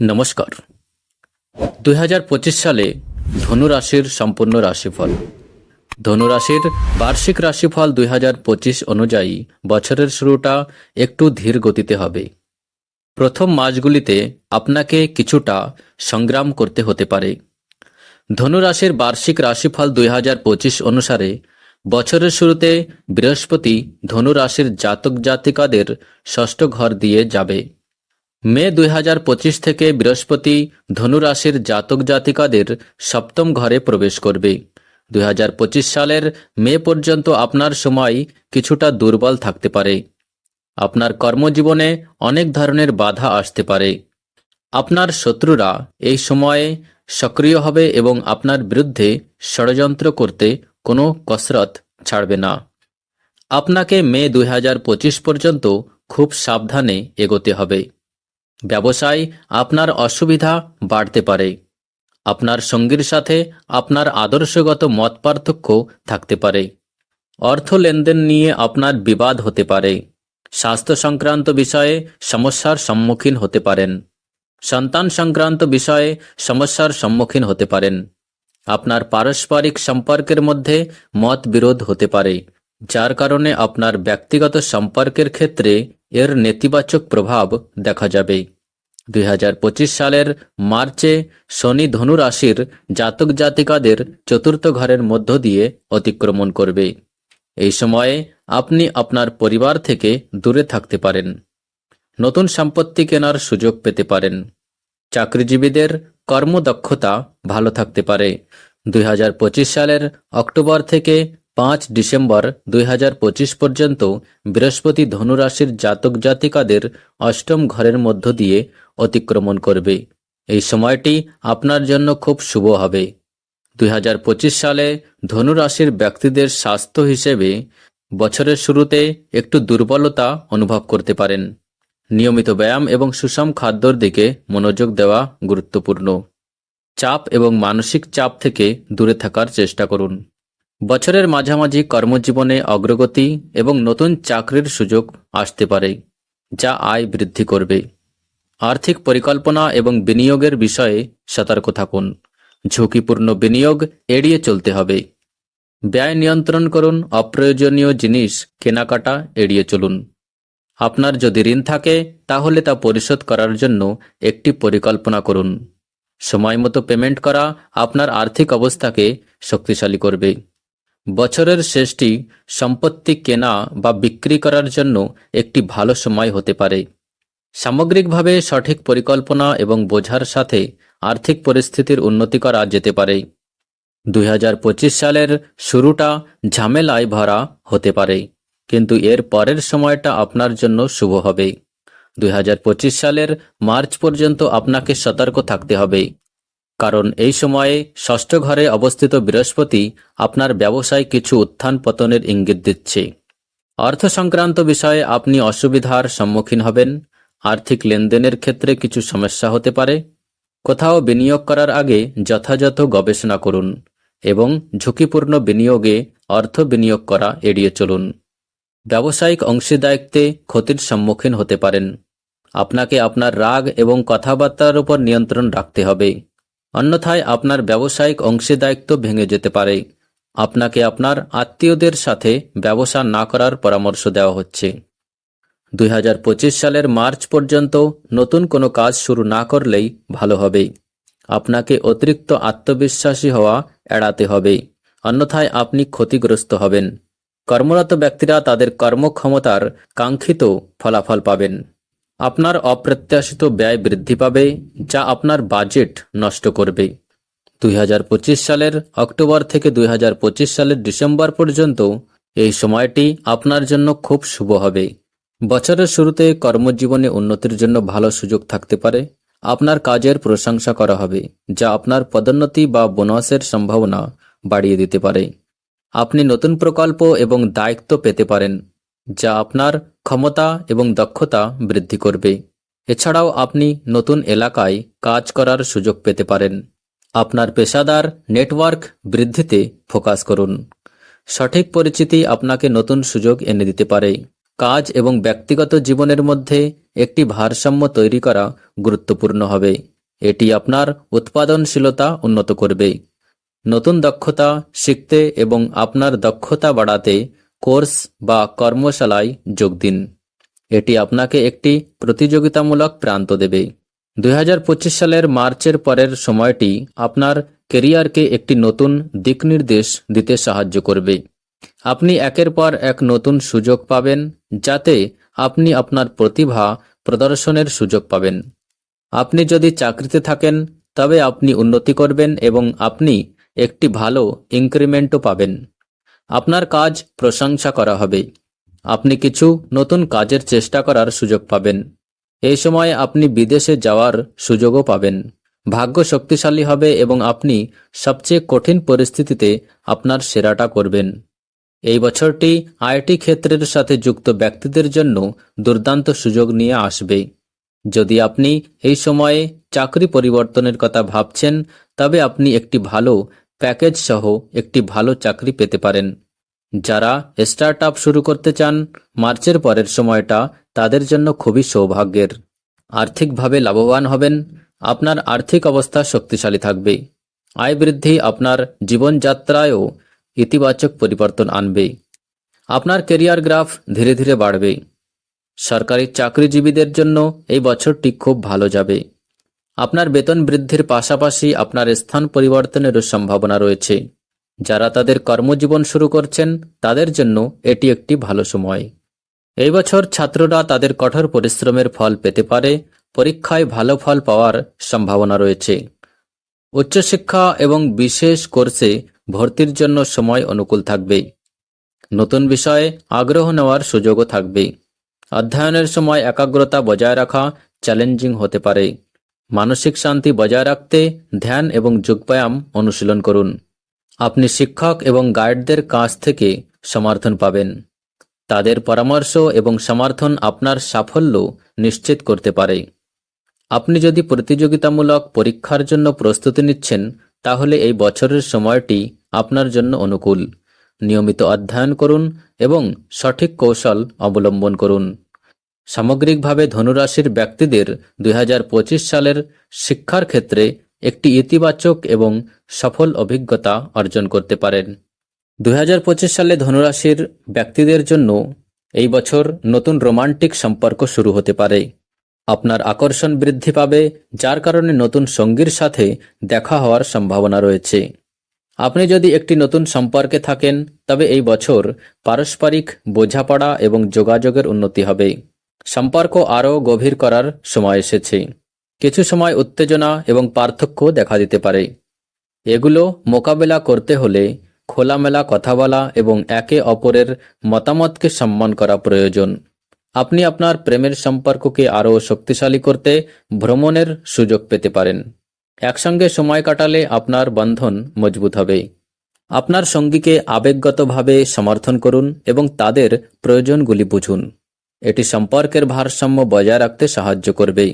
নমস্কার। দুই হাজার পঁচিশ সালে ধনু রাশির সম্পূর্ণ রাশিফল। ধনু রাশির বার্ষিক রাশিফল দুই হাজার পঁচিশ অনুযায়ী বছরের শুরুটা একটু ধীর গতিতে হবে। প্রথম মাসগুলিতে আপনাকে কিছুটা সংগ্রাম করতে হতে পারে। ধনু রাশির বার্ষিক রাশিফল দুই হাজার পঁচিশ অনুসারে বছরের শুরুতে বৃহস্পতি ধনু রাশির জাতক জাতিকাদের ষষ্ঠ ঘর দিয়ে যাবে। মে দুই হাজার পঁচিশ থেকে বৃহস্পতি ধনুরাশির জাতক জাতিকাদের সপ্তম ঘরে প্রবেশ করবে। দুই হাজার পঁচিশ সালের মে পর্যন্ত আপনার সময় কিছুটা দুর্বল থাকতে পারে। আপনার কর্মজীবনে অনেক ধরনের বাধা আসতে পারে। আপনার শত্রুরা এই সময়ে সক্রিয় হবে এবং আপনার বিরুদ্ধে ষড়যন্ত্র করতে কোনো কসরত ছাড়বে না। আপনাকে মে দুই হাজার পঁচিশ পর্যন্ত খুব সাবধানে এগোতে হবে। ব্যবসায় আপনার অসুবিধা বাড়তে পারে। আপনার সঙ্গীর সাথে আপনার আদর্শগত মত পার্থক্য থাকতে পারে। অর্থ লেনদেন নিয়ে আপনার বিবাদ হতে পারে। স্বাস্থ্য সংক্রান্ত বিষয়ে সমস্যার সম্মুখীন হতে পারেন। সন্তান সংক্রান্ত বিষয়ে সমস্যার সম্মুখীন হতে পারেন। আপনার পারস্পরিক সম্পর্কের মধ্যে মত বিরোধ হতে পারে, যার কারণে আপনার ব্যক্তিগত সম্পর্কের ক্ষেত্রে এর নেতিবাচক প্রভাব দেখা যাবে। দুই হাজার পঁচিশ সালের মার্চে শনি ধনু রাশির জাতক জাতিকাদের চতুর্থ ঘরের মধ্য দিয়ে অতিক্রমণ করবে। এই সময়ে আপনি আপনার পরিবার থেকে দূরে থাকতে পারেন। নতুন সম্পত্তি কেনার সুযোগ পেতে পারেন। চাকরিজীবীদের কর্মদক্ষতা ভালো থাকতে পারে। দুই হাজার পঁচিশ সালের অক্টোবর থেকে পাঁচ ডিসেম্বর দুই হাজার পঁচিশ পর্যন্ত বৃহস্পতি ধনুরাশির জাতক জাতিকাদের অষ্টম ঘরের মধ্য দিয়ে অতিক্রমণ করবে। এই সময়টি আপনার জন্য খুব শুভ হবে। দুই হাজার পঁচিশ সালে ধনুরাশির ব্যক্তিদের স্বাস্থ্য হিসেবে বছরের শুরুতে একটু দুর্বলতা অনুভব করতে পারেন। নিয়মিত ব্যায়াম এবং সুষম খাদ্যর দিকে মনোযোগ দেওয়া গুরুত্বপূর্ণ। চাপ এবং মানসিক চাপ থেকে দূরে থাকার চেষ্টা করুন। বছরের মাঝামাঝি কর্মজীবনে অগ্রগতি এবং নতুন চাকরির সুযোগ আসতে পারে, যা আয় বৃদ্ধি করবে। আর্থিক পরিকল্পনা এবং বিনিয়োগের বিষয়ে সতর্ক থাকুন। ঝুঁকিপূর্ণ বিনিয়োগ এড়িয়ে চলতে হবে। ব্যয় নিয়ন্ত্রণ করুন, অপ্রয়োজনীয় জিনিস কেনাকাটা এড়িয়ে চলুন। আপনার যদি ঋণ থাকে, তাহলে তা পরিশোধ করার জন্য একটি পরিকল্পনা করুন। সময় মতো পেমেন্ট করা আপনার আর্থিক অবস্থাকে শক্তিশালী করবে। বছরের শেষটি সম্পত্তি কেনা বা বিক্রি করার জন্য একটি ভালো সময় হতে পারে। সামগ্রিকভাবে সঠিক পরিকল্পনা এবং বোঝার সাথে আর্থিক পরিস্থিতির উন্নতি করা যেতে পারে। দুই হাজার পঁচিশ সালের শুরুটা ঝামেলায় ভরা হতে পারে, কিন্তু এর পরের সময়টা আপনার জন্য শুভ হবে। দুই হাজার পঁচিশ সালের মার্চ পর্যন্ত আপনাকে সতর্ক থাকতে হবে। কারণ এই সময়ে ষষ্ঠ ঘরে অবস্থিত বৃহস্পতি আপনার ব্যবসায় কিছু উত্থান পতনের ইঙ্গিত দিচ্ছে। অর্থ সংক্রান্ত বিষয়ে আপনি অসুবিধার সম্মুখীন হবেন। আর্থিক লেনদেনের ক্ষেত্রে কিছু সমস্যা হতে পারে। কোথাও বিনিয়োগ করার আগে যথাযথ গবেষণা করুন এবং ঝুঁকিপূর্ণ বিনিয়োগে অর্থ বিনিয়োগ করা এড়িয়ে চলুন। ব্যবসায়িক অংশীদায়িত্বে ক্ষতির সম্মুখীন হতে পারেন। আপনাকে আপনার রাগ এবং কথাবার্তার উপর নিয়ন্ত্রণ রাখতে হবে। অন্যথায় আপনার ব্যবসায়িক অংশীদায়িত্ব ভেঙে যেতে পারে। আপনাকে আপনার আত্মীয়দের সাথে ব্যবসা না করার পরামর্শ দেওয়া হচ্ছে। দু হাজার পঁচিশ সালের মার্চ পর্যন্ত নতুন কোনো কাজ শুরু না করলেই ভালো হবে। আপনাকে অতিরিক্ত আত্মবিশ্বাসী হওয়া এড়াতে হবে। অন্যথায় আপনি ক্ষতিগ্রস্ত হবেন। কর্মরত ব্যক্তিরা তাদের কর্মক্ষমতার কাঙ্ক্ষিত ফলাফল পাবেন। আপনার অপ্রত্যাশিত ব্যয় বৃদ্ধি পাবে, যা আপনার বাজেট নষ্ট করবে। দুই হাজার পঁচিশ সালের অক্টোবর থেকে দুই হাজার পঁচিশ সালের ডিসেম্বর পর্যন্ত এই সময়টি আপনার জন্য খুব শুভ হবে। বছরের শুরুতে কর্মজীবনে উন্নতির জন্য ভালো সুযোগ থাকতে পারে। আপনার কাজের প্রশংসা করা হবে, যা আপনার পদোন্নতি বা বোনাসের সম্ভাবনা বাড়িয়ে দিতে পারে। আপনি নতুন প্রকল্প এবং দায়িত্ব পেতে পারেন। যা আপনার ক্ষমতা এবং দক্ষতা বৃদ্ধি করবে। এছাড়াও আপনি নতুন এলাকায় কাজ করার সুযোগ পেতে পারেন। আপনার পেশাদার নেটওয়ার্ক বৃদ্ধিতে ফোকাস করুন। সঠিক পরিচিতি আপনাকে নতুন সুযোগ এনে দিতে পারে। কাজ এবং ব্যক্তিগত জীবনের মধ্যে একটি ভারসাম্য তৈরি করা গুরুত্বপূর্ণ হবে। এটি আপনার উৎপাদনশীলতা উন্নত করবে। নতুন দক্ষতা শিখতে এবং আপনার দক্ষতা বাড়াতে কোর্স বা কর্মশালায় যোগ দিন। এটি আপনাকে একটি প্রতিযোগিতামূলক প্রান্ত দেবে। দু হাজার পঁচিশ সালের মার্চের পরের সময়টি আপনার কেরিয়ারকে একটি নতুন দিকনির্দেশ দিতে সাহায্য করবে। আপনি একের পর এক নতুন সুযোগ পাবেন, যাতে আপনি আপনার প্রতিভা প্রদর্শনের সুযোগ পাবেন। আপনি যদি চাকরিতে থাকেন, তবে আপনি উন্নতি করবেন এবং আপনি একটি ভালো ইনক্রিমেন্টও পাবেন। আপনার কাজ প্রশংসা করা হবে। আপনি কিছু নতুন কাজের চেষ্টা করার সুযোগ পাবেন। এই সময় আপনি বিদেশে যাওয়ার সুযোগও পাবেন। ভাগ্য শক্তিশালী হবে এবং আপনি সবচেয়ে কঠিন পরিস্থিতিতে আপনার সেরাটা করবেন। এই বছরটি আইটি ক্ষেত্রের সাথে যুক্ত ব্যক্তিদের জন্য দুর্দান্ত সুযোগ নিয়ে আসবে। যদি আপনি এই সময়ে চাকরি পরিবর্তনের কথা ভাবছেন, তবে আপনি একটি ভালো প্যাকেজ সহ একটি ভালো চাকরি পেতে পারেন। যারা স্টার্ট আপ শুরু করতে চান, মার্চের পরের সময়টা তাদের জন্য খুবই সৌভাগ্যের। আর্থিকভাবে লাভবান হবেন, আপনার আর্থিক অবস্থা শক্তিশালী থাকবে। আয় বৃদ্ধি আপনার জীবনযাত্রায়ও ইতিবাচক পরিবর্তন আনবে। আপনার কেরিয়ার গ্রাফ ধীরে ধীরে বাড়বে। সরকারি চাকরিজীবীদের জন্য এই বছরটি খুব ভালো যাবে। আপনার বেতন বৃদ্ধির পাশাপাশি আপনার স্থান পরিবর্তনেরও সম্ভাবনা রয়েছে। যারা তাদের কর্মজীবন শুরু করছেন, তাদের জন্য এটি একটি ভালো সময়। এই বছর ছাত্ররা তাদের কঠোর পরিশ্রমের ফল পেতে পারে, পরীক্ষায় ভালো ফল পাওয়ার সম্ভাবনা রয়েছে। উচ্চশিক্ষা এবং বিশেষ কোর্সে ভর্তির জন্য সময় অনুকূল থাকবে। নতুন বিষয়ে আগ্রহ নেওয়ার সুযোগও থাকবে। অধ্যয়নের সময় একাগ্রতা বজায় রাখা চ্যালেঞ্জিং হতে পারে। মানসিক শান্তি বজায় রাখতে ধ্যান এবং যোগব্যায়াম অনুশীলন করুন। আপনি শিক্ষক এবং গাইডদের কাছ থেকে সমর্থন পাবেন। তাদের পরামর্শ এবং সমর্থন আপনার সাফল্য নিশ্চিত করতে পারে। আপনি যদি প্রতিযোগিতামূলক পরীক্ষার জন্য প্রস্তুতি নিচ্ছেন, তাহলে এই বছরের সময়টি আপনার জন্য অনুকূল। নিয়মিত অধ্যয়ন করুন এবং সঠিক কৌশল অবলম্বন করুন। সামগ্রিকভাবে ধনুরাশির ব্যক্তিদের দুই হাজার পঁচিশ সালের শিক্ষার ক্ষেত্রে একটি ইতিবাচক এবং সফল অভিজ্ঞতা অর্জন করতে পারেন। দুই হাজার পঁচিশ সালে ধনুরাশির ব্যক্তিদের জন্য এই বছর নতুন রোমান্টিক সম্পর্ক শুরু হতে পারে। আপনার আকর্ষণ বৃদ্ধি পাবে, যার কারণে নতুন সঙ্গীর সাথে দেখা হওয়ার সম্ভাবনা রয়েছে। আপনি যদি একটি নতুন সম্পর্কে থাকেন, তবে এই বছর পারস্পরিক বোঝাপড়া এবং যোগাযোগের উন্নতি হবে। সম্পর্ক আরও গভীর করার সময় এসেছে। কিছু সময় উত্তেজনা এবং পার্থক্য দেখা দিতে পারে। এগুলো মোকাবেলা করতে হলে খোলামেলা কথা বলা এবং একে অপরের মতামতকে সম্মান করা প্রয়োজন। আপনি আপনার প্রেমের সম্পর্ককে আরও শক্তিশালী করতে ভ্রমণের সুযোগ পেতে পারেন। একসঙ্গে সময় কাটালে আপনার বন্ধন মজবুত হবে। আপনার সঙ্গীকে আবেগগতভাবে সমর্থন করুন এবং তাদের প্রয়োজনগুলি বুঝুন। এটি সম্পর্কের ভারসাম্য বজায় রাখতে সাহায্য করবে।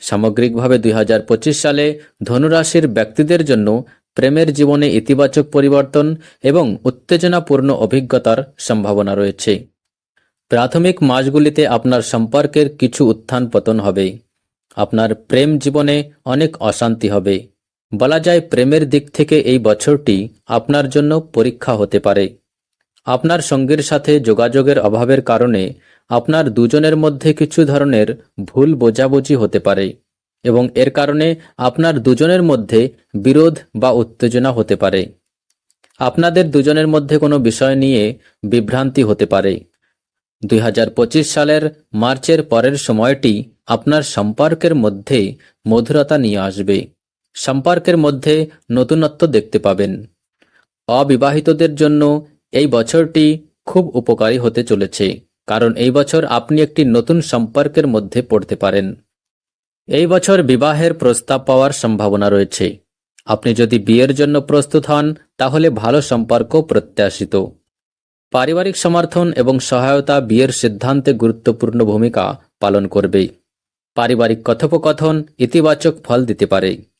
সামগ্রিকভাবে দুই হাজার পঁচিশ সালে ধনুরাশির ব্যক্তিদের জন্য প্রেমের জীবনে ইতিবাচক পরিবর্তন এবং উত্তেজনাপূর্ণ অভিজ্ঞতার সম্ভাবনা রয়েছে। প্রাথমিক মাসগুলিতে আপনার সম্পর্কের কিছু উত্থান পতন হবে। আপনার প্রেম জীবনে অনেক অশান্তি হবে। বলা যায় প্রেমের দিক থেকে এই বছরটি আপনার জন্য পরীক্ষা হতে পারে। আপনার সঙ্গীর সাথে যোগাযোগের অভাবের কারণে আপনার দুজনের মধ্যে কিছু ধরনের ভুল বোঝাবুঝি হতে পারে এবং এর কারণে আপনার দুজনের মধ্যে বিরোধ বা উত্তেজনা হতে পারে। আপনাদের দুজনের মধ্যে কোনো বিষয় নিয়ে বিভ্রান্তি হতে পারে। দুই হাজার পঁচিশ সালের মার্চের পরের সময়টি আপনার সম্পর্কের মধ্যে মধুরতা নিয়ে আসবে। সম্পর্কের মধ্যে নতুনত্ব দেখতে পাবেন। অবিবাহিতদের জন্য এই বছরটি খুব উপকারী হতে চলেছে। কারণ এই বছর আপনি একটি নতুন সম্পর্কের মধ্যে পড়তে পারেন। এই বছর বিবাহের প্রস্তাব পাওয়ার সম্ভাবনা রয়েছে। আপনি যদি বিয়ের জন্য প্রস্তুত হন, তাহলে ভালো সম্পর্ক প্রত্যাশিত। পারিবারিক সমর্থন এবং সহায়তা বিয়ের সিদ্ধান্তে গুরুত্বপূর্ণ ভূমিকা পালন করবে। পারিবারিক কথোপকথন ইতিবাচক ফল দিতে পারে।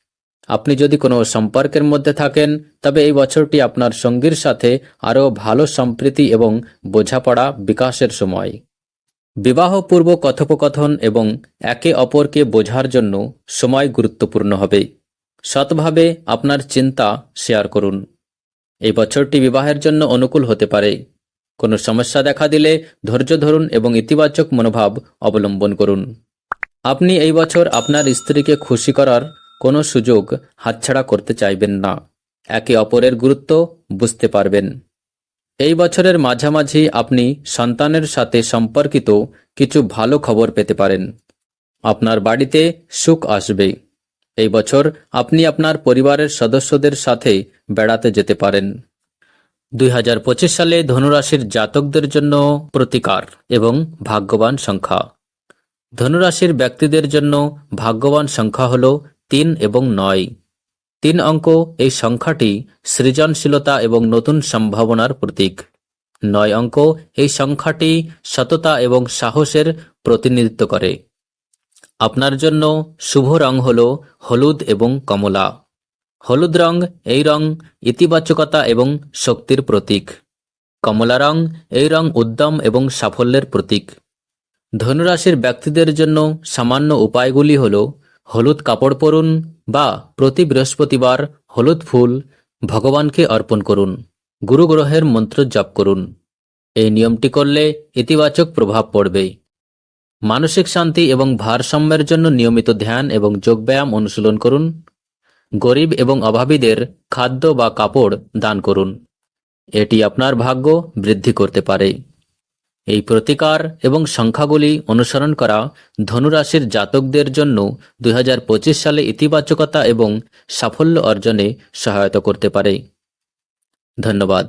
আপনি যদি কোনো সম্পর্কের মধ্যে থাকেন, তবে এই বছরটি আপনার সঙ্গীর সাথে আরও ভালো সম্প্রীতি এবং বোঝাপড়া বিকাশের সময়। বিবাহপূর্ব কথোপকথন এবং একে অপরকে বোঝার জন্য সময় গুরুত্বপূর্ণ হবে। সৎভাবে আপনার চিন্তা শেয়ার করুন। এই বছরটি বিবাহের জন্য অনুকূল হতে পারে। কোনো সমস্যা দেখা দিলে ধৈর্য ধরুন এবং ইতিবাচক মনোভাব অবলম্বন করুন। আপনি এই বছর আপনার স্ত্রীকে খুশি করার কোনো সুযোগ হাতছাড়া করতে চাইবেন না। একে অপরের গুরুত্ব বুঝতে পারবেন। এই বছরের মাঝামাঝি আপনি সন্তানের সাথে সম্পর্কিত কিছু ভালো খবর পেতে পারেন। আপনার বাড়িতে সুখ আসবে। এই বছর আপনি আপনার পরিবারের সদস্যদের সাথে বেড়াতে যেতে পারেন। দুই হাজার পঁচিশ সালে ধনুরাশির জাতকদের জন্য প্রতিকার এবং ভাগ্যবান সংখ্যা। ধনুরাশির ব্যক্তিদের জন্য ভাগ্যবান সংখ্যা হল তিন এবং নয়। তিন অঙ্ক এই সংখ্যাটি সৃজনশীলতা এবং নতুন সম্ভাবনার প্রতীক। নয় অঙ্ক এই সংখ্যাটি সততা এবং সাহসের প্রতিনিধিত্ব করে। আপনার জন্য শুভ রং হল হলুদ এবং কমলা। হলুদ রং এই রং ইতিবাচকতা এবং শক্তির প্রতীক। কমলা রং এই রং উদ্যম এবং সাফল্যের প্রতীক। ধনুরাশির ব্যক্তিদের জন্য সামান্য উপায়গুলি হল হলুদ কাপড় পরুন বা প্রতি বৃহস্পতিবার হলুদ ফুল ভগবানকে অর্পণ করুন গুরু গ্রহের মন্ত্র জপ করুন। এই নিয়মটি করলে ইতিবাচক প্রভাব পড়বে। মানসিক শান্তি এবং ভারসাম্যের জন্য নিয়মিত ধ্যান এবং যোগব্যায়াম অনুশীলন করুন। গরিব এবং অভাবীদের খাদ্য বা কাপড় দান করুন। এটি আপনার ভাগ্য বৃদ্ধি করতে পারে। এই প্রতিকার এবং সংখ্যাগুলি অনুসরণ করা ধনুরাশির জাতকদের জন্য দুই হাজার পঁচিশ সালে ইতিবাচকতা এবং সাফল্য অর্জনে সহায়তা করতে পারে। ধন্যবাদ।